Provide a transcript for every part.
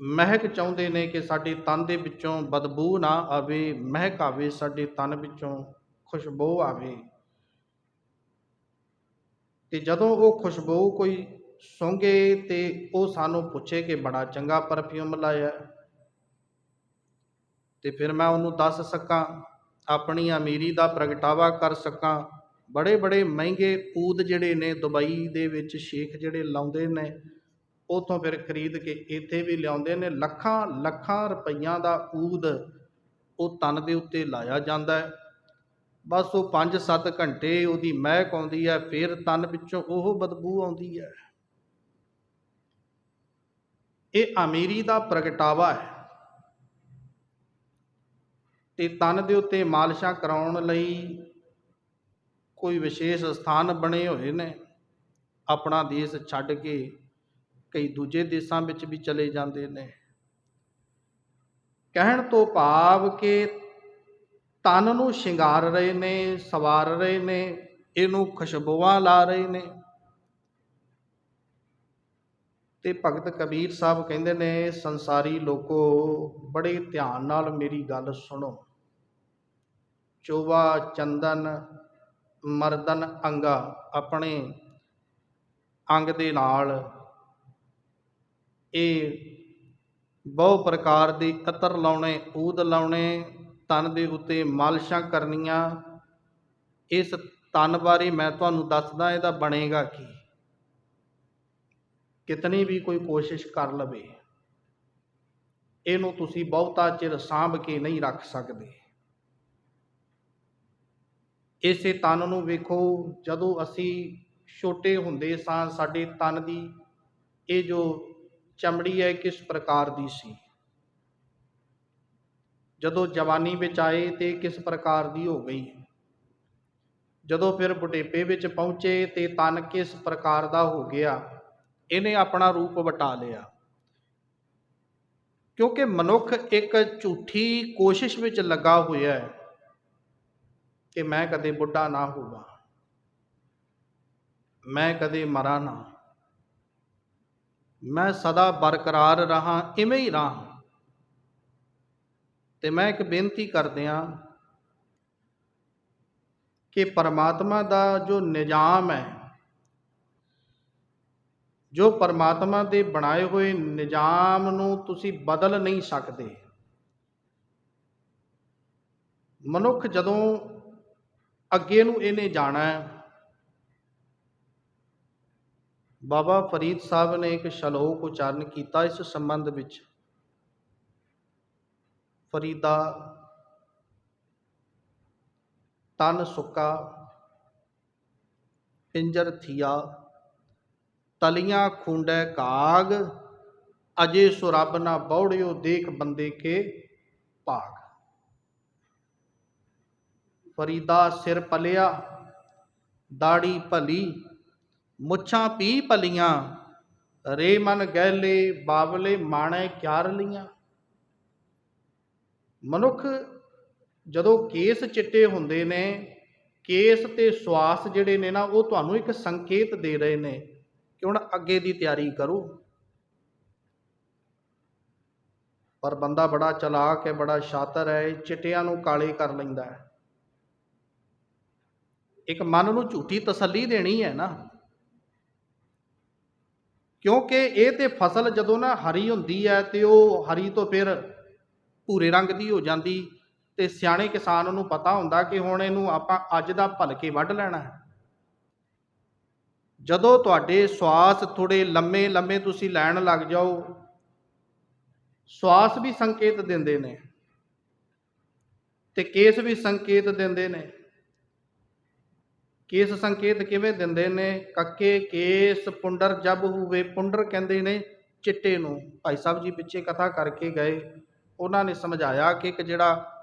ਮਹਿਕ ਚਾਹੁੰਦੇ ਨੇ ਕਿ ਸਾਡੇ ਤਨ ਦੇ ਵਿੱਚੋਂ ਬਦਬੂ ਨਾ ਆਵੇ, ਮਹਿਕ ਆਵੇ, ਸਾਡੇ ਤਨ ਵਿੱਚੋਂ ਖੁਸ਼ਬੂ ਆਵੇ। ਤੇ ਜਦੋਂ ਉਹ ਖੁਸ਼ਬੂ ਕੋਈ ਸੁੰਘੇ ਤੇ ਉਹ ਸਾਨੂੰ ਪੁੱਛੇ ਕਿ ਬੜਾ ਚੰਗਾ ਪਰਫਿਊਮ ਲਾਇਆ। ਤੇ ਫਿਰ ਮੈਂ ਉਹਨੂੰ ਦੱਸ ਸਕਾਂ, ਆਪਣੀ ਅਮੀਰੀ ਦਾ ਪ੍ਰਗਟਾਵਾ ਕਰ ਸਕਾਂ। ਬੜੇ ਬੜੇ ਮਹਿੰਗੇ ਊਦ ਜਿਹੜੇ ਨੇ ਦੁਬਈ ਦੇ ਵਿੱਚ ਸ਼ੇਖ ਜਿਹੜੇ ਲਾਉਂਦੇ ਨੇ ਉਥੋਂ ਫਿਰ ਖਰੀਦ ਕੇ ਇੱਥੇ ਵੀ ਲਿਆਉਂਦੇ ਨੇ। ਲੱਖਾਂ ਲੱਖਾਂ ਰੁਪਈਆਂ ਦਾ ਊਦ ਉਹ ਤਨ ਦੇ ਉੱਤੇ ਲਾਇਆ ਜਾਂਦਾ ਹੈ। ਬਸ ਉਹ 5-7 ਘੰਟੇ ਉਹਦੀ ਮਹਿਕ ਆਉਂਦੀ ਹੈ, ਫਿਰ ਤਨ ਵਿੱਚੋਂ ਉਹ ਬਦਬੂ ਆਉਂਦੀ ਹੈ। ਇਹ ਅਮੀਰੀ ਦਾ ਪ੍ਰਗਟਾਵਾ ਹੈ। ਤੇ ਤਨ ਦੇ ਉੱਤੇ ਮਾਲਿਸ਼ਾਂ ਕਰਾਉਣ ਲਈ ਕੋਈ ਵਿਸ਼ੇਸ਼ ਸਥਾਨ ਬਣੇ ਹੋਏ ਨੇ। ਆਪਣਾ ਦੇਸ਼ ਛੱਡ ਕੇ ਕਈ ਦੂਜੇ ਦੇਸ਼ਾਂ ਵਿੱਚ ਵੀ ਚਲੇ ਜਾਂਦੇ ਨੇ। ਕਹਿਣ ਤੋਂ ਭਾਵ ਕਿ ਤਨ ਨੂੰ ਸ਼ਿੰਗਾਰ ਰਹੇ ਨੇ, ਸਵਾਰ ਰਹੇ ਨੇ, ਇਹਨੂੰ ਖੁਸ਼ਬੂਆਂ ਲਾ ਰਹੇ ਨੇ। ਤੇ ਭਗਤ ਕਬੀਰ ਸਾਹਿਬ ਕਹਿੰਦੇ ਨੇ, ਸੰਸਾਰੀ ਲੋਕੋ, ਬੜੇ ਧਿਆਨ ਨਾਲ ਮੇਰੀ ਗੱਲ ਸੁਣੋ। ਚੋਵਾ ਚੰਦਨ, ਮਰਦਨ ਅੰਗਾ ਆਪਣੇ ਅੰਗ ਦੇ ਨਾਲ ਇਹ ਬਹੁ ਪ੍ਰਕਾਰ ਦੇ ਅਤਰ ਲਾਉਣੇ, ਊਦ ਲਾਉਣੇ, ਤਨ ਦੇ ਉੱਤੇ ਮਾਲਸ਼ਾਂ ਕਰਨੀਆਂ, ਇਸ ਤਨ ਬਾਰੇ ਮੈਂ ਤੁਹਾਨੂੰ ਦੱਸਦਾ, ਇਹਦਾ ਬਣੇਗਾ ਕੀ? ਕਿਤਨੀ ਵੀ ਕੋਈ ਕੋਸ਼ਿਸ਼ ਕਰ ਲਵੇ, ਇਹਨੂੰ ਤੁਸੀਂ ਬਹੁਤਾ ਚਿਰ ਸਾਂਭ ਕੇ ਨਹੀਂ ਰੱਖ ਸਕਦੇ। ਇਸੇ ਤਨ ਨੂੰ ਵੇਖੋ, ਜਦੋਂ ਅਸੀਂ ਛੋਟੇ ਹੁੰਦੇ ਸਾਂ, ਸਾਡੇ ਤਨ ਦੀ ਇਹ ਜੋ ਚਮੜੀ ਹੈ ਕਿਸ ਪ੍ਰਕਾਰ ਦੀ ਸੀ? ਜਦੋਂ ਜਵਾਨੀ ਵਿੱਚ ਆਏ ਤੇ ਕਿਸ ਪ੍ਰਕਾਰ ਦੀ ਹੋ ਗਈ? ਜਦੋਂ ਫਿਰ ਬੁਢੇਪੇ ਵਿੱਚ ਪਹੁੰਚੇ ਤੇ ਤਨ ਕਿਸ ਪ੍ਰਕਾਰ ਦਾ ਹੋ ਗਿਆ? ਇਹਨੇ ਆਪਣਾ ਰੂਪ ਵਟਾ ਲਿਆ। ਕਿਉਂਕਿ ਮਨੁੱਖ ਇੱਕ ਝੂਠੀ ਕੋਸ਼ਿਸ਼ ਵਿੱਚ ਲੱਗਾ ਹੋਇਆ ਹੈ ਕਿ ਮੈਂ ਕਦੇ ਬੁੱਢਾ ਨਾ ਹੋਵਾਂ। ਮੈਂ ਕਦੇ ਮਰਾਂ ਨਾ। ਮੈਂ ਸਦਾ ਬਰਕਰਾਰ ਰਹਾ, ਇਵੇਂ ਹੀ ਰਹਾ। ਤੇ ਮੈਂ ਇੱਕ ਬੇਨਤੀ ਕਰਦਿਆਂ ਕਿ ਪਰਮਾਤਮਾ ਦਾ ਜੋ ਨਿਜ਼ਾਮ ਹੈ, ਜੋ ਪਰਮਾਤਮਾ ਦੇ ਬਣਾਏ ਹੋਏ ਨਿਜ਼ਾਮ ਨੂੰ ਤੁਸੀਂ ਬਦਲ ਨਹੀਂ ਸਕਦੇ। ਮਨੁੱਖ ਜਦੋਂ ਅੱਗੇ ਨੂੰ ਇਹਨੇ ਜਾਣਾ ਹੈ ਬਾਬਾ ਫਰੀਦ ਸਾਹਿਬ ਨੇ ਇੱਕ ਸ਼ਲੋਕ ਉਚਾਰਨ ਕੀਤਾ ਇਸ ਸੰਬੰਧ ਵਿੱਚ। ਫਰੀਦਾ, ਤਨ ਸੁੱਕਾ, ਪਿੰਜਰ ਥੀਆ, ਤਲੀਆਂ ਖੁੰਡੈ ਕਾਗ, ਅਜੇ ਸੁਰਬ ਨਾ ਬੌੜਿਓ ਦੇਖ ਬੰਦੇ ਕੇ ਭਾਗ। ਫਰੀਦਾ ਸਿਰ ਪਲਿਆ, ਦਾੜੀ ਭਲੀ ਮੁੱਛਾਂ ਪੀ ਪਲੀਆਂ ਰੇ ਮਨ ਗਹਿਲੇ, ਬਾਵਲੇ ਮਾਣੇ ਕਿਆਰ ਲੀਆਂ। ਮਨੁੱਖ ਜਦੋਂ ਕੇਸ ਚਿੱਟੇ ਹੁੰਦੇ ਨੇ, ਕੇਸ ਤੇ ਸਵਾਸ ਜਿਹੜੇ ਨੇ ਨਾ, ਉਹ ਤੁਹਾਨੂੰ ਇੱਕ ਸੰਕੇਤ ਦੇ ਰਹੇ ਨੇ ਕਿ ਹੁਣ ਅੱਗੇ ਦੀ ਤਿਆਰੀ ਕਰੋ। ਪਰ ਬੰਦਾ ਬੜਾ ਚਲਾਕ ਹੈ, ਬੜਾ ਸ਼ਾਤਰ ਹੈ ਚਿੱਟਿਆਂ ਨੂੰ ਕਾਲੇ ਕਰ ਲੈਂਦਾ ਹੈ। ਇੱਕ ਮਨ ਨੂੰ ਝੂਠੀ ਤਸੱਲੀ ਦੇਣੀ ਹੈ ਨਾ। ਕਿਉਂਕਿ ਇਹ ਤੇ ਫਸਲ ਜਦੋਂ ਨਾ ਹਰੀ ਹੁੰਦੀ ਹੈ ਤੇ ਉਹ ਹਰੀ ਤੋਂ ਫਿਰ ਭੂਰੇ ਰੰਗ ਦੀ ਹੋ ਜਾਂਦੀ ਤੇ ਸਿਆਣੇ ਕਿਸਾਨ ਨੂੰ ਪਤਾ ਹੁੰਦਾ ਕਿ ਹੁਣ ਇਹਨੂੰ ਆਪਾਂ ਅੱਜ ਦਾ ਭਲਕੇ ਵੱਢ ਲੈਣਾ ਹੈ। ਜਦੋਂ ਤੁਹਾਡੇ ਸਵਾਸ ਥੋੜੇ ਲੰਮੇ ਲੰਮੇ ਤੁਸੀਂ ਲੈਣ ਲੱਗ ਜਾਓ, ਸਵਾਸ ਵੀ ਸੰਕੇਤ ਦਿੰਦੇ ਨੇ ਤੇ ਕੇਸ ਵੀ ਸੰਕੇਤ ਦਿੰਦੇ ਨੇ। ਕੇਸ ਸੰਕੇਤ ਕਿਵੇਂ ਦਿੰਦੇ ਨੇ? ਕੱਕੇ ਕੇਸ ਪੁੰਡਰ ਜਬ ਹੋਵੇ, ਪੁੰਡਰ ਕਹਿੰਦੇ ਨੇ ਚਿੱਟੇ ਨੂੰ। ਭਾਈ ਸਾਹਿਬ ਜੀ ਪਿੱਛੇ ਕਥਾ ਕਰਕੇ ਗਏ। ਉਹਨਾਂ ਨੇ ਸਮਝਾਇਆ ਕਿ ਇੱਕ ਜਿਹੜਾ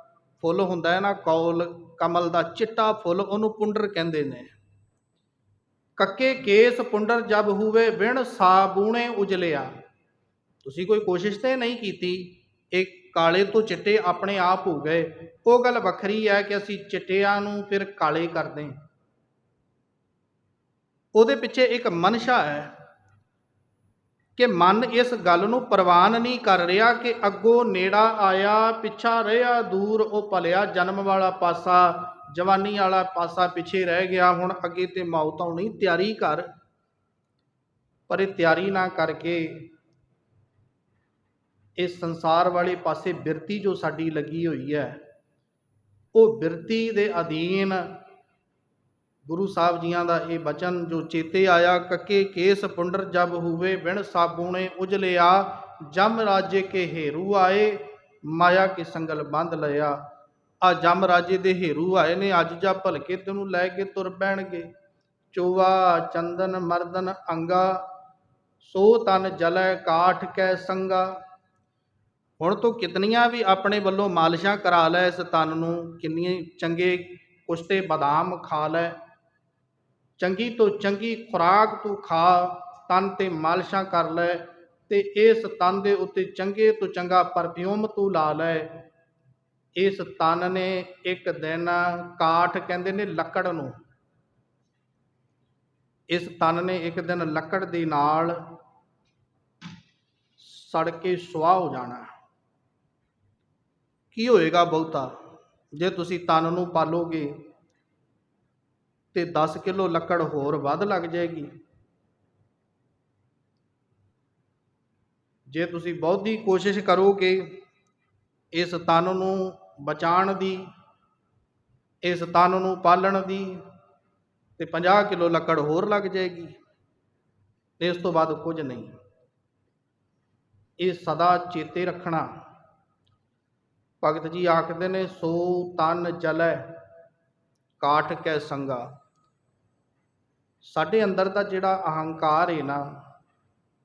ਫੁੱਲ ਹੁੰਦਾ ਹੈ ਨਾ, ਕੌਲ, ਕਮਲ ਦਾ ਚਿੱਟਾ ਫੁੱਲ, ਉਹਨੂੰ ਪੁੰਡਰ ਕਹਿੰਦੇ ਨੇ। ਕੱਕੇ ਕੇਸ ਪੁੰਡਰ ਜਬ ਹੋਵੇ, ਵਿਣ ਸਾਬੂਣੇ ਉਜਲਿਆ। ਤੁਸੀਂ ਕੋਈ ਕੋਸ਼ਿਸ਼ ਤੇ ਨਹੀਂ ਕੀਤੀ? ਇਹ ਕਾਲੇ ਤੋਂ ਚਿੱਟੇ ਆਪਣੇ ਆਪ ਹੋ ਗਏ। ਉਹ ਗੱਲ ਵੱਖਰੀ ਹੈ ਕਿ ਅਸੀਂ ਚਿੱਟਿਆਂ ਨੂੰ ਫਿਰ ਕਾਲੇ ਕਰਦੇ ਹਾਂ। ਉਹਦੇ ਪਿੱਛੇ ਇੱਕ ਮਨਸ਼ਾ ਹੈ ਕਿ ਮਨ ਇਸ ਗੱਲ ਨੂੰ ਪ੍ਰਵਾਨ ਨਹੀਂ ਕਰ ਰਿਹਾ ਕਿ ਅੱਗੋਂ ਨੇੜਾ ਆਇਆ, ਪਿੱਛਾ ਰਿਹਾ, ਦੂਰ ਉਹ ਭਲਿਆ, ਜਨਮ ਵਾਲਾ ਪਾਸਾ, ਜਵਾਨੀ ਵਾਲਾ ਪਾਸਾ ਪਿੱਛੇ ਰਹਿ ਗਿਆ, ਹੁਣ ਅੱਗੇ ਤੇ ਮੌਤ ਆਉਣੀ, ਤਿਆਰੀ ਕਰ। ਪਰ ਇਹ ਤਿਆਰੀ ਨਾ ਕਰਕੇ ਇਸ ਸੰਸਾਰ ਵਾਲੇ ਪਾਸੇ ਬਿਰਤੀ ਜੋ ਸਾਡੀ ਲੱਗੀ ਹੋਈ ਹੈ, ਉਹ ਬਿਰਤੀ ਦੇ ਅਧੀਨ ਗੁਰੂ ਸਾਹਿਬ ਜੀਆਂ ਦਾ ਇਹ ਬਚਨ, ਜੋ ਚੇਤੇ ਆਇਆ, ਕੱਕੇ ਕੇਸ ਪੁੰਡਰ ਜਬ ਹੋਵੇ, ਬਿਨ ਸਾਬੂਣੇ ਉਜਲਿਆ, ਜਮ ਰਾਜੇ ਕੇ ਹੇਰੂ ਆਏ, ਮਾਇਆ ਕੇ ਸੰਗਲ ਬੰਦ ਲਿਆ। ਆ ਜਮ ਰਾਜੇ ਦੇ ਹੇਰੂ ਆਏ ਨੇ, ਅੱਜ ਜਾ ਭਲਕੇ ਤੈਨੂੰ ਲੈ ਕੇ ਤੁਰ ਪੈਣਗੇ। ਚੋਵਾ, ਚੰਦਨ, ਮਰਦਨ, ਅੰਗਾ, ਸੋ ਤਨ ਜਲੈ ਕਾਠ ਕੈ ਸੰਗਾ। ਹੁਣ ਤੋਂ ਕਿਤਨੀਆਂ ਵੀ ਆਪਣੇ ਵੱਲੋਂ ਮਾਲਿਸ਼ਾਂ ਕਰਾ ਲੈ ਇਸ ਤਨ ਨੂੰ, ਕਿੰਨੀਆਂ ਚੰਗੇ ਕੁਸ਼ਤੇ ਬਦਾਮ ਖਾ ਲੈ। ਚੰਗੀ ਤੋਂ ਚੰਗੀ ਖੁਰਾਕ ਤੂੰ ਖਾ, ਤਨ ਤੇ ਮਾਲਿਸ਼ਾਂ ਕਰ ਲੈ ਤੇ ਇਸ ਤਨ ਦੇ ਉੱਤੇ ਚੰਗੇ ਤੋਂ ਚੰਗਾ ਪਰਫਿਊਮ ਤੂੰ ਲਾ ਲੈ। ਇਸ ਤਨ ਨੇ ਇੱਕ ਦਿਨ ਕਾਠ ਕਹਿੰਦੇ ਨੇ ਲੱਕੜ ਨੂੰ। ਇਸ ਤਨ ਨੇ ਇੱਕ ਦਿਨ ਲੱਕੜ ਦੇ ਨਾਲ ਸੜ ਕੇ ਸੁਆਹ ਹੋ ਜਾਣਾ। ਕੀ ਹੋਏਗਾ ਬਹੁਤਾ? ਜੇ ਤੁਸੀਂ ਤਨ ਨੂੰ ਪਾਲੋਗੇ ਤੇ 10 ਕਿਲੋ ਲੱਕੜ ਹੋਰ ਵੱਧ ਲੱਗ ਜਾਏਗੀ। ਜੇ ਤੁਸੀਂ ਬਹੁਤੀ ਕੋਸ਼ਿਸ਼ ਕਰੋਗੇ ਇਸ ਤਨ ਨੂੰ ਬਚਾਉਣ ਦੀ, ਇਸ ਤਨ ਨੂੰ ਪਾਲਣ ਦੀ, ਤੇ 50 ਕਿਲੋ ਲੱਕੜ ਹੋਰ ਲੱਗ ਜਾਏਗੀ ਇਸ ਤੋਂ ਬਾਅਦ ਕੁਝ ਨਹੀਂ। ਇਹ ਸਦਾ ਚੇਤੇ ਰੱਖਣਾ। ਭਗਤ ਜੀ ਆਖਦੇ ਨੇ, ਸੋ ਤਨ ਚਲੈ ਕਾਠ ਕੈ ਸੰਗਾ। ਸਾਡੇ ਅੰਦਰ ਦਾ ਜਿਹੜਾ ਅਹੰਕਾਰ ਹੈ ਨਾ,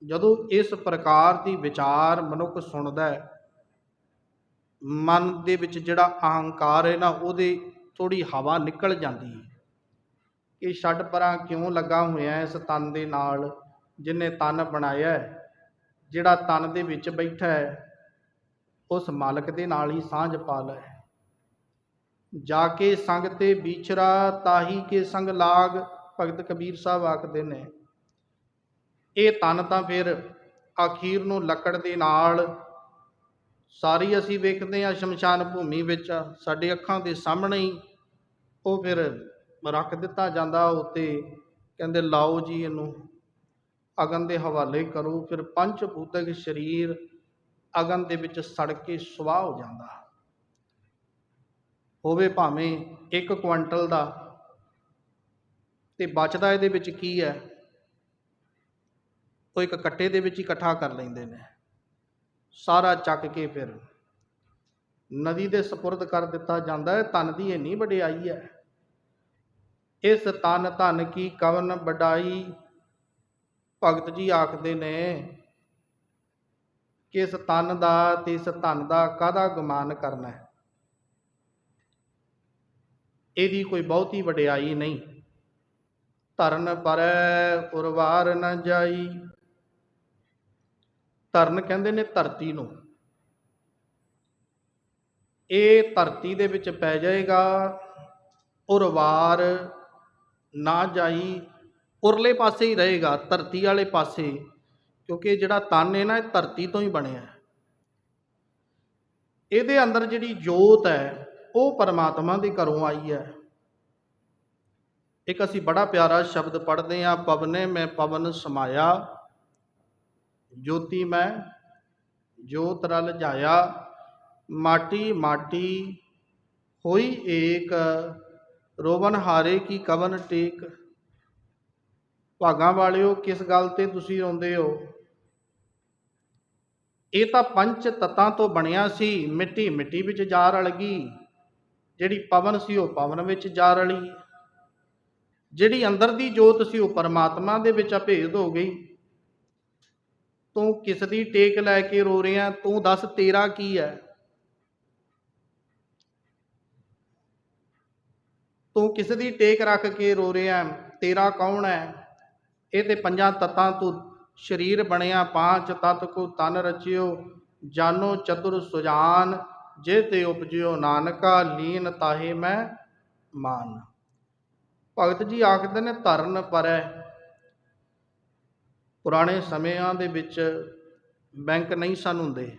ਜਦੋਂ ਇਸ ਪ੍ਰਕਾਰ ਦੀ ਵਿਚਾਰ ਮਨੁੱਖ ਸੁਣਦਾ ਹੈ, ਮਨ ਦੇ ਵਿੱਚ ਜਿਹੜਾ ਅਹੰਕਾਰ ਹੈ ਨਾ, ਉਹਦੇ ਥੋੜੀ ਹਵਾ ਨਿਕਲ ਜਾਂਦੀ ਹੈ ਕਿ ਛੱਡ ਪਰਾਂ ਕਿਉਂ ਲੱਗਾ ਹੋਇਆ ਇਸ ਤਨ ਦੇ ਨਾਲ ਜਿਨੇ ਤਨ ਬਣਾਇਆ ਜਿਹੜਾ ਤਨ ਦੇ ਵਿੱਚ ਬੈਠਾ ਹੈ, ਉਸ ਮਾਲਕ ਦੇ ਨਾਲ ਹੀ ਸਾਂਝ ਪਾ ਲੈ। ਜਾ ਕੇ ਸੰਗ ਤੇ ਵਿਚਰਾ ਤਾਹੀ ਕੇ ਸੰਗ ਲਾਗ ਭਗਤ ਕਬੀਰ ਸਾਹਿਬ ਆਖਦੇ ਨੇ, ਇਹ ਤਨ ਤਾਂ ਫਿਰ ਆਖੀਰ ਨੂੰ ਲੱਕੜ ਦੇ ਨਾਲ ਸਾਰੀ ਅਸੀਂ ਵੇਖਦੇ ਹਾਂ, ਸ਼ਮਸ਼ਾਨ ਭੂਮੀ ਵਿੱਚ ਸਾਡੇ ਅੱਖਾਂ ਦੇ ਸਾਹਮਣੇ ਹੀ ਉਹ ਫਿਰ ਰੱਖ ਦਿੱਤਾ ਜਾਂਦਾ ਉੱਤੇ, ਕਹਿੰਦੇ ਲਾਓ ਜੀ ਇਹਨੂੰ, ਅਗਨ ਦੇ ਹਵਾਲੇ ਕਰੋ, ਫਿਰ ਪੰਜ ਭੂਤਕ ਸਰੀਰ ਅਗਨ ਦੇ ਵਿੱਚ ਸੜ ਕੇ ਸੁਆਹ ਹੋ ਜਾਂਦਾ। ਹੋਵੇ ਭਾਵੇਂ 1 ਕੁਇੰਟਲ ਦਾ ਤੇ ਬਚਦਾ ਇਹਦੇ ਵਿੱਚ ਕੀ ਹੈ? ਉਹ ਇੱਕ ਕੱਟੇ ਦੇ ਵਿੱਚ ਇਕੱਠਾ ਕਰ ਲੈਂਦੇ ਨੇ। ਸਾਰਾ ਚੱਕ ਕੇ ਫਿਰ ਨਦੀ ਦੇ ਸਪੁਰਦ ਕਰ ਦਿੱਤਾ ਜਾਂਦਾ ਹੈ। ਤਨ ਦੀ ਇੰਨੀ ਵਡਿਆਈ ਹੈ। ਇਸ ਤਨ ਧਨ ਕੀ ਕਵਨ ਵਡਾਈ? ਭਗਤ ਜੀ ਆਖਦੇ ਨੇ ਕਿ ਇਸ ਤਨ ਦਾ ਤੇ ਇਸ ਧਨ ਦਾ ਕਾਹਦਾ ਗੁਮਾਨ ਕਰਨਾ ਹੈ? ਇਹਦੀ ਕੋਈ ਬਹੁਤੀ ਵਡਿਆਈ ਨਹੀਂ। ਧਰਨ ਪਰੈ ਉਰਵਾਰ ਨ ਜਾਈ। ਧਰਨ ਕਹਿੰਦੇ ਨੇ ਧਰਤੀ ਨੂੰ। ਇਹ ਧਰਤੀ ਦੇ ਵਿੱਚ ਪੈ ਜਾਏਗਾ, ਉਰਵਾਰ ਨਾ ਜਾਈ। ਉਰਲੇ ਪਾਸੇ ਹੀ ਰਹੇਗਾ, ਧਰਤੀ ਵਾਲੇ ਪਾਸੇ, ਕਿਉਂਕਿ ਜਿਹੜਾ ਤਨ ਹੈ ਨਾ, ਇਹ ਧਰਤੀ ਤੋਂ ਹੀ ਬਣਿਆ। ਇਹਦੇ ਅੰਦਰ ਜਿਹੜੀ ਜੋਤ ਹੈ, ਉਹ ਪਰਮਾਤਮਾ ਦੇ ਘਰੋਂ ਆਈ ਹੈ। ਇੱਕ ਅਸੀਂ ਬੜਾ ਪਿਆਰਾ ਸ਼ਬਦ ਪੜ੍ਹਦੇ ਹਾਂ, ਪਵਨੇ ਮੈਂ ਪਵਨ ਸਮਾਇਆ, ਜੋਤੀ ਮੈਂ ਜੋਤ ਰਲ ਜਾਇਆ, ਮਾਟੀ ਮਾਟੀ ਹੋਈ ਏਕ, ਰੋਵਨ ਹਾਰੇ ਕੀ ਕਵਨ ਟੇਕ। ਭਾਗਾਂ ਵਾਲਿਓ, ਕਿਸ ਗੱਲ ਤੇ ਤੁਸੀਂ ਰੋਂਦੇ ਹੋ? ਇਹ ਤਾਂ ਪੰਜ ਤਤਾਂ ਤੋਂ ਬਣਿਆ ਸੀ, ਮਿੱਟੀ ਮਿੱਟੀ ਵਿੱਚ ਜਾ ਰਲ ਗਈ ਜਿਹੜੀ ਪਵਨ ਸੀ ਉਹ ਪਵਨ ਵਿੱਚ ਜਾ ਰਲੀ ਜਿਹੜੀ ਅੰਦਰ ਦੀ ਜੋਤ ਸੀ ਉਹ ਪਰਮਾਤਮਾ ਦੇ ਵਿੱਚ ਅਭੇਦ ਹੋ ਗਈ। ਤੂੰ ਕਿਸ ਦੀ ਟੇਕ ਲੈ ਕੇ ਰੋ ਰਿਹਾ? ਤੂੰ ਦੱਸ ਤੇਰਾ ਕੀ ਹੈ? ਤੂੰ ਕਿਸ ਦੀ ਟੇਕ ਰੱਖ ਕੇ ਰੋ ਰਿਹਾ? ਤੇਰਾ ਕੌਣ ਹੈ? ਇਹ ਤੇ ਪੰਜਾਂ ਤਤਾਂ ਤੂੰ ਸਰੀਰ ਬਣਿਆ, ਪਾਂਚ ਤਤ ਕੋ ਤਨ ਰਚਿਓ, ਜਾਨੋ ਚਤੁਰ ਸੁਜਾਨ, ਜੇ ਤੇ ਉਪਜਿਓ ਨਾਨਕਾ, ਲੀਨ ਤਾਹੇ ਮੈਂ ਮਾਨ। ਭਗਤ ਜੀ ਆਖਦੇ ਨੇ ਧਰਨ ਪਰੈ। ਪੁਰਾਣੇ ਸਮਿਆਂ ਦੇ ਵਿੱਚ ਬੈਂਕ ਨਹੀਂ ਸਨ ਹੁੰਦੇ।